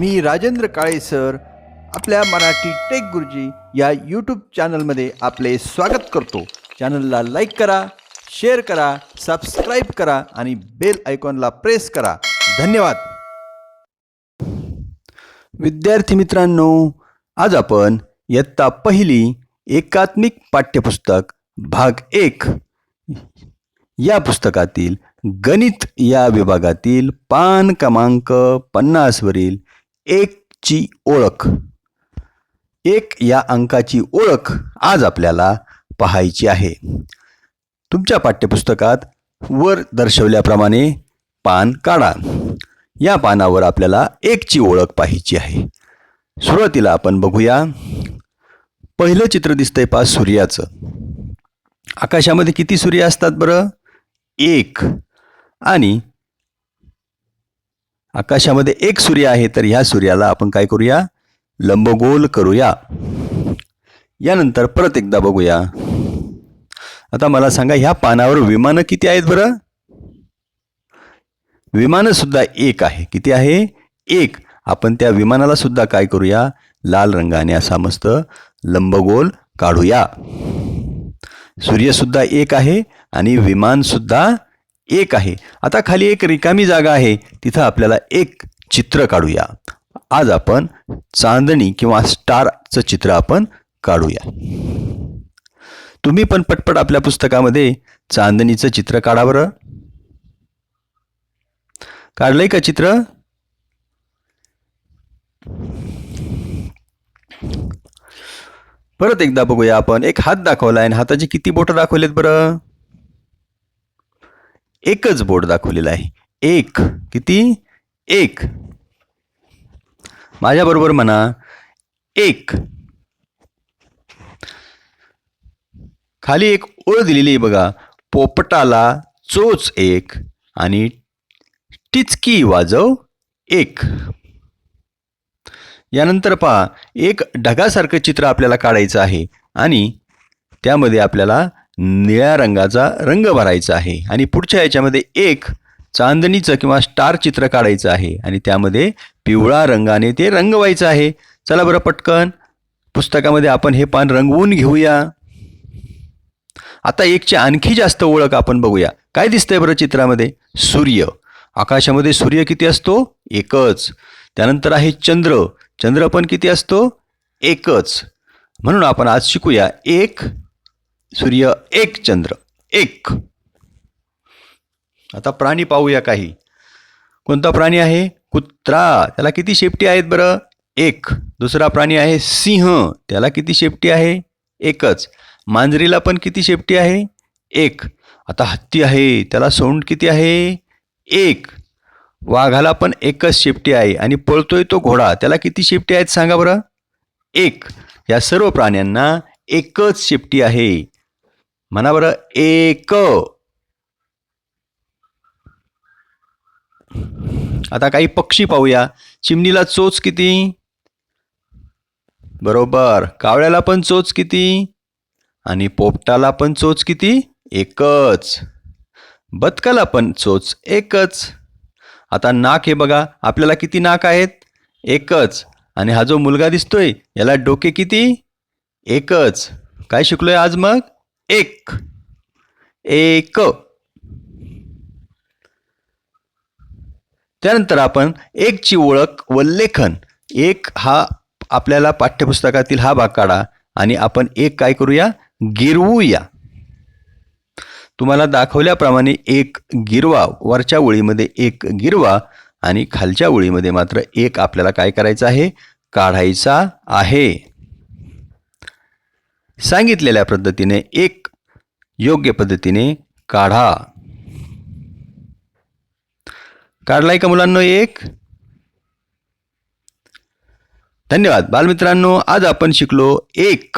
मी Rajendra Kale sir आपल्या Marathi take गुरुजी या यूट्यूब चॅनलमध्ये आपले स्वागत करतो. चॅनलला लाईक करा शेअर करा सबस्क्राईब करा आणि बेल आयकॉनला प्रेस करा. धन्यवाद. विद्यार्थी मित्रांनो आज आपण इयत्ता पहिली एकात्मिक पाठ्यपुस्तक भाग एक या पुस्तकातील गणित या विभागातील पान क्रमांक पन्नासवरील एकची ओळख. एक या अंकाची ओळख आज आपल्याला पाहायची आहे. तुमच्या पाठ्यपुस्तकात वर दर्शवल्याप्रमाणे पान काढा. या पानावर आपल्याला एकची ओळख पाहायची आहे. सुरुवातीला आपण बघूया. पहिलं चित्र दिसतंय पा सूर्याचं. आकाशामध्ये किती सूर्य असतात बरं? एक. आणि आकाशामध्ये एक सूर्य आहे तर ह्या सूर्याला आपण काय करूया? लंबगोल करूया. यानंतर परत एकदा बघूया. आता मला सांगा ह्या पानावर विमानं किती आहेत बरं? विमानं सुद्धा एक आहे. किती आहे? एक. आपण त्या विमानाला सुद्धा काय करूया? लाल रंगाने असा मस्त लंबगोल काढूया. सूर्यसुद्धा एक आहे आणि विमानसुद्धा एक आहे. आता खाली एक रिकामी जागा आहे. तिथं आपल्याला एक चित्र काढूया. आज आपण चांदणी किंवा स्टारचं चित्र आपण काढूया. तुम्ही पण पटपट आपल्या पुस्तकामध्ये चांदणीचं चित्र काढा बरं. काढलंय का चित्र? परत एकदा बघूया आपण. एक हात दाखवला आणि हाताची किती बोटं दाखवलेत बरं? एकच बोट दाखवलेला आहे. एक. किती? एक. माझ्याबरोबर म्हणा. एक. खाली एक ओळ दिलेली आहे बघा. पोपटाला चोच एक आणि टिचकी वाजव एक. यानंतर पहा एक ढगासारखं चित्र आपल्याला काढायचं आहे आणि त्यामध्ये आपल्याला निळ्या रंगाचा रंग भरायचा आहे. आणि पुढच्या याच्यामध्ये एक चांदणीचं किंवा स्टार चित्र काढायचं आहे. आणि त्यामध्ये पिवळा रंगाने ते रंगवायचं आहे. चला बरं पटकन. पुस्तकामध्ये आपण हे पान रंगवून घेऊया. आता एकची आणखी जास्त ओळख आपण बघूया. काय दिसतंय बरं चित्रामध्ये? सूर्य. आकाशामध्ये सूर्य किती असतो? एकच. त्यानंतर आहे चंद्र. चंद्र पण किती असतो? एकच. म्हणून आपण आज शिकूया एक सूर्य एक चंद्र एक. आता प्राणी पाहूया काही. कोणता प्राणी आहे? कुत्रा. त्याला किती शेपटी आहेत बरं? एक. दुसरा प्राणी आहे सिंह. त्याला किती शेपटी आहे? एकच. मांजरीला पण किती शेपटी आहे? एक. आता हत्ती आहे. त्याला सोंड किती आहे? एक. वाघाला पण एकच शेपटी आहे आणि पळतोय तो घोडा. त्याला किती शेपटी आहेत सांगा बरं? एक. या सर्व प्राण्यांना एकच शेपटी आहे. म्हणा बरं एक. आता काही पक्षी पाहूया. चिमणीला चोच किती? बरोबर. कावळ्याला पण चोच किती? आणि पोपटाला पण चोच किती? एकच. बदकाला पण चोच एकच. आता नाक हे बघा आपल्याला किती नाक आहेत? एकच. आणि हा जो मुलगा दिसतोय याला डोके किती? एकच. काय शिकलोय आज मग? एक. एक. त्यानंतर आपण एकची ओळख व लेखन. एक हा आपल्याला पाठ्यपुस्तकातील हा भाग काढा आणि आपण एक काय करूया? गिरवूया. तुम्हाला दाखवल्याप्रमाणे एक गिरवा वरच्या ओळीमध्ये एक गिरवा आणि खालच्या ओळीमध्ये मात्र एक आपल्याला काय करायचं आहे? काढायचा आहे. सांगितलेल्या पद्धतीने एक योग्य पद्धतीने काढा. काढलाय का मुलांना एक? धन्यवाद. बालमित्रांनो आज आपण शिकलो एक.